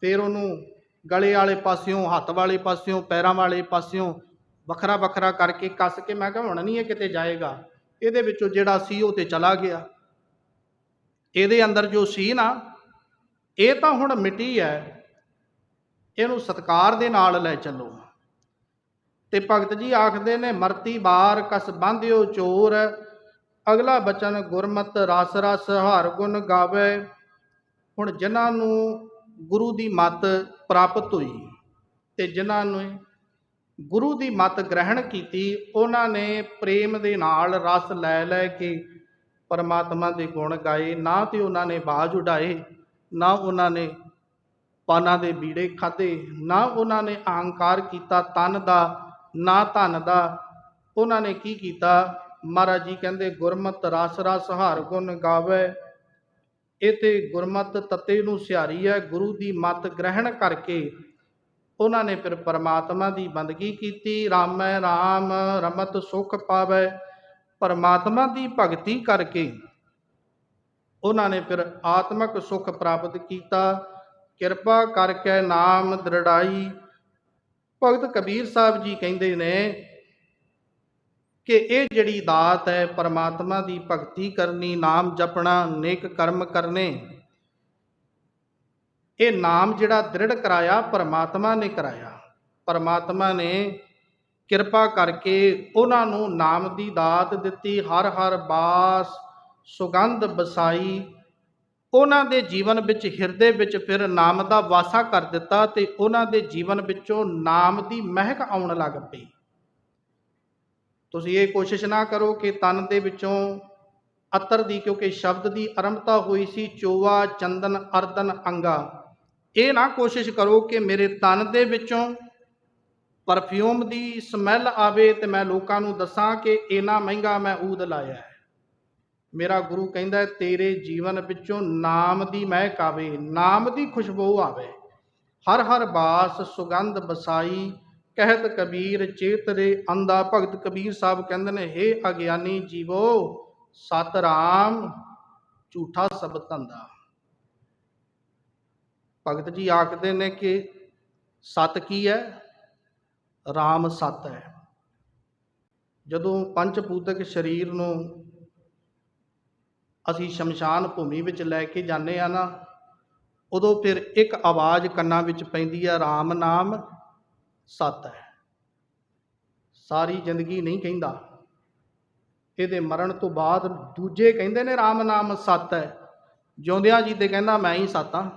ਫਿਰ ਉਹਨੂੰ ਗਲੇ ਵਾਲੇ ਪਾਸਿਓਂ, ਹੱਥ ਵਾਲੇ ਪਾਸਿਓਂ, ਪੈਰਾਂ ਵਾਲੇ ਪਾਸਿਓਂ ਵੱਖਰਾ ਵੱਖਰਾ ਕਰਕੇ ਕੱਸ ਕੇ ਮੈਂ ਕਿਹਾ ਹੁਣ ਨਹੀਂ ਇਹ ਕਿਤੇ ਜਾਏਗਾ। ਇਹਦੇ ਵਿੱਚੋਂ ਜਿਹੜਾ ਸੀ ਉਹ ਤੇ ਚਲਾ ਗਿਆ। ਇਹਦੇ ਅੰਦਰ ਜੋ ਸੀ ਨਾ, ਇਹ ਤਾਂ ਹੁਣ ਮਿੱਟੀ ਹੈ। ਇਹਨੂੰ ਸਤਕਾਰ ਦੇ ਨਾਲ ਲੈ ਚੱਲੋ। ਤੇ ਭਗਤ ਜੀ ਆਖਦੇ ਨੇ, ਮਰਤੀ ਬਾਰ ਕਸ ਬੰਧਿਓ ਚੋਰ ਅਗਲਾ ਬਚਨ, ਗੁਰਮਤ ਰਸ ਰਸ, ਹਰ ਗੁਣ ਗਾਵੇ। ਹੁਣ ਜਿਨ੍ਹਾਂ ਨੂੰ ਗੁਰੂ ਦੀ ਮੱਤ ਪ੍ਰਾਪਤ ਹੋਈ ਤੇ ਜਿਨ੍ਹਾਂ ਨੇ ਗੁਰੂ ਦੀ ਮੱਤ ਗ੍ਰਹਿਣ ਕੀਤੀ, ਉਹਨਾਂ ਨੇ ਪ੍ਰੇਮ ਦੇ ਨਾਲ ਰਸ ਲੈ ਲੈ ਕੇ ਪਰਮਾਤਮਾ ਦੇ ਗੁਣ ਗਾਏ। ਨਾ ਤੇ ਉਹਨਾਂ ਨੇ ਬਾਜ ਉਡਾਏ, ਨਾ ਉਹਨਾਂ ਨੇ ਪਾਨਾਂ ਦੇ ਬੀੜੇ ਖਾਦੇ ਨਾ ਉਹਨਾਂ ਨੇ ਅਹੰਕਾਰ ਕੀਤਾ, ਤਨ ਦਾ, ਨਾ ਧਨ ਦਾ। ਉਹਨਾਂ ਨੇ ਕੀ ਕੀਤਾ? ਮਹਾਰਾਜ ਜੀ ਕਹਿੰਦੇ, ਗੁਰਮਤ ਰਸ ਰਸ ਹਾਰ ਗੁਣ ਗਾਵੇ। ਇਹ ਤੇ ਗੁਰਮਤ ਤਤੇ ਨੂੰ ਸਿਹਾਰੀ ਹੈ, ਗੁਰੂ ਦੀ ਮਤ ਗ੍ਰਹਿਣ ਕਰਕੇ। ਉਹਨਾਂ ਨੇ ਫਿਰ ਪਰਮਾਤਮਾ ਦੀ ਬੰਦਗੀ ਕੀਤੀ। ਰਾਮੈ ਰਾਮ ਰਮਤ ਸੁਖ ਪਾਵੈ। ਪਰਮਾਤਮਾ ਦੀ ਭਗਤੀ ਕਰਕੇ ਉਹਨਾਂ ਨੇ ਫਿਰ ਆਤਮਿਕ ਸੁਖ ਪ੍ਰਾਪਤ ਕੀਤਾ। ਕਿਰਪਾ ਕਰਕੇ ਨਾਮ ਦ੍ਰਿੜਾਈ। ਭਗਤ ਕਬੀਰ ਸਾਹਿਬ ਜੀ ਕਹਿੰਦੇ ਨੇ ਕਿ ਇਹ ਜਿਹੜੀ ਦਾਤ ਹੈ, ਪਰਮਾਤਮਾ ਦੀ ਭਗਤੀ ਕਰਨੀ, ਨਾਮ ਜਪਣਾ, ਨੇਕ ਕਰਮ ਕਰਨੇ, ਇਹ ਨਾਮ ਜਿਹੜਾ ਦ੍ਰਿੜ ਕਰਾਇਆ, ਪਰਮਾਤਮਾ ਨੇ ਕਰਾਇਆ। ਪਰਮਾਤਮਾ ਨੇ ਕਿਰਪਾ ਕਰਕੇ ਉਹਨਾਂ ਨੂੰ ਨਾਮ ਦੀ ਦਾਤ ਦਿੱਤੀ। ਹਰ ਹਰ ਬਾਸ, ਸੁਗੰਧ ਬਸਾਈ, ਉਹਨਾਂ ਦੇ ਜੀਵਨ ਵਿੱਚ, ਹਿਰਦੇ ਵਿੱਚ ਫਿਰ ਨਾਮ ਦਾ ਵਾਸਾ ਕਰ ਦਿੱਤਾ ਤੇ ਉਹਨਾਂ ਦੇ ਜੀਵਨ ਵਿੱਚੋਂ ਨਾਮ ਦੀ ਮਹਿਕ ਆਉਣ ਲੱਗ ਪਈ। ਤੁਸੀਂ ਇਹ ਕੋਸ਼ਿਸ਼ ਨਾ ਕਰੋ ਕਿ ਤਨ ਦੇ ਵਿੱਚੋਂ ਅਤਰ ਦੀ ਕਿਉਂਕਿ ਸ਼ਬਦ ਦੀ ਆਰੰਭਤਾ ਹੋਈ ਸੀ ਚੋਵਾ ਚੰਦਨ ਅਰਦਨ ਅੰਗਾ। ਇਹ ਨਾ ਕੋਸ਼ਿਸ਼ ਕਰੋ ਕਿ ਮੇਰੇ ਤਨ ਦੇ ਵਿੱਚੋਂ ਪਰਫਿਊਮ ਦੀ ਸਮੈਲ ਆਵੇ ਤੇ ਮੈਂ ਲੋਕਾਂ ਨੂੰ ਦੱਸਾਂ ਕਿ ਇੰਨਾ ਮਹਿੰਗਾ ਮੈਂ ਊਦ ਲਾਇਆ ਹੈ। ਮੇਰਾ ਗੁਰੂ ਕਹਿੰਦਾ ਹੈ, ਤੇਰੇ ਜੀਵਨ ਵਿੱਚੋਂ ਨਾਮ ਦੀ ਮਹਿਕ ਆਵੇ ਨਾਮ ਦੀ ਖੁਸ਼ਬੂ ਆਵੇ। ਹਰ ਹਰ ਬਾਸ ਸੁਗੰਧ ਬਸਾਈ ਕਹਿਤ ਕਬੀਰ ਚੇਤ ਚੇਤਰੇ ਅੰਦਾ ਭਗਤ ਕਬੀਰ ਸਾਹਿਬ ਕਹਿੰਦੇ ਨੇ, ਹੇ ਅਗਿਆਨੀ ਜੀਵੋ, ਸਤ ਰਾਮ, ਝੂਠਾ ਸਬਦ ਧੰਦਾ। ਭਗਤ ਜੀ ਆਖਦੇ ਨੇ ਕਿ ਸਤ ਕੀ ਹੈ? ਰਾਮ ਸਤ ਹੈ। ਜਦੋਂ ਪੰਜ ਭੂਤਕ ਸਰੀਰ ਨੂੰ ਅਸੀਂ ਸ਼ਮਸ਼ਾਨ ਭੂਮੀ ਵਿੱਚ ਲੈ ਕੇ ਜਾਂਦੇ ਆ ਨਾ, ਉਦੋਂ ਫਿਰ ਇੱਕ ਆਵਾਜ਼ ਕੰਨਾਂ ਵਿੱਚ ਪੈਂਦੀ ਹੈ ਰਾਮ ਨਾਮ। ਸੱਤ ਹੈ। ਸਾਰੀ ਜ਼ਿੰਦਗੀ ਨਹੀਂ ਕਹਿੰਦਾ। ਇਹਦੇ ਮਰਨ ਤੋਂ ਬਾਅਦ ਦੂਜੇ ਕਹਿੰਦੇ ਨੇ RAM ਨਾਮ ਸੱਤ ਹੈ। ਜਿਉਂਦਿਆਂ ਜੀ ਤੇ ਕਹਿੰਦਾ ਮੈਂ ਹੀ ਸੱਤ ਹਾਂ।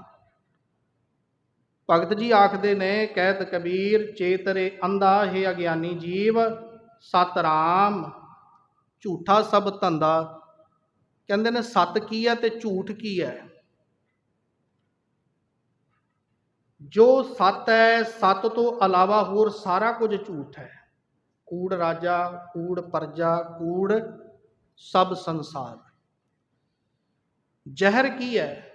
ਭਗਤ ਜੀ ਆਖਦੇ ਨੇ, ਕਹਿਤ ਕਬੀਰ, ਚੇਤਰੇ ਅੰਧਾ ਹੈ ਅਗਿਆਨੀ ਜੀਵ, ਸਤ ਰਾਮ, ਝੂਠਾ ਸਭ ਧੰਦਾ। ਕਹਿੰਦੇ ਨੇ ਸਤ ਕੀ ਹੈ ਤੇ ਝੂਠ ਕੀ ਹੈ? ਜੋ ਸਤ ਹੈ, ਸਤ ਤੋਂ ਇਲਾਵਾ ਹੋਰ ਸਾਰਾ ਕੁਝ ਝੂਠ ਹੈ। ਕੂੜ ਰਾਜਾ, ਕੂੜ ਪਰਜਾ, ਕੂੜ ਸਭ ਸੰਸਾਰ। ਜ਼ਹਿਰ ਕੀ ਹੈ?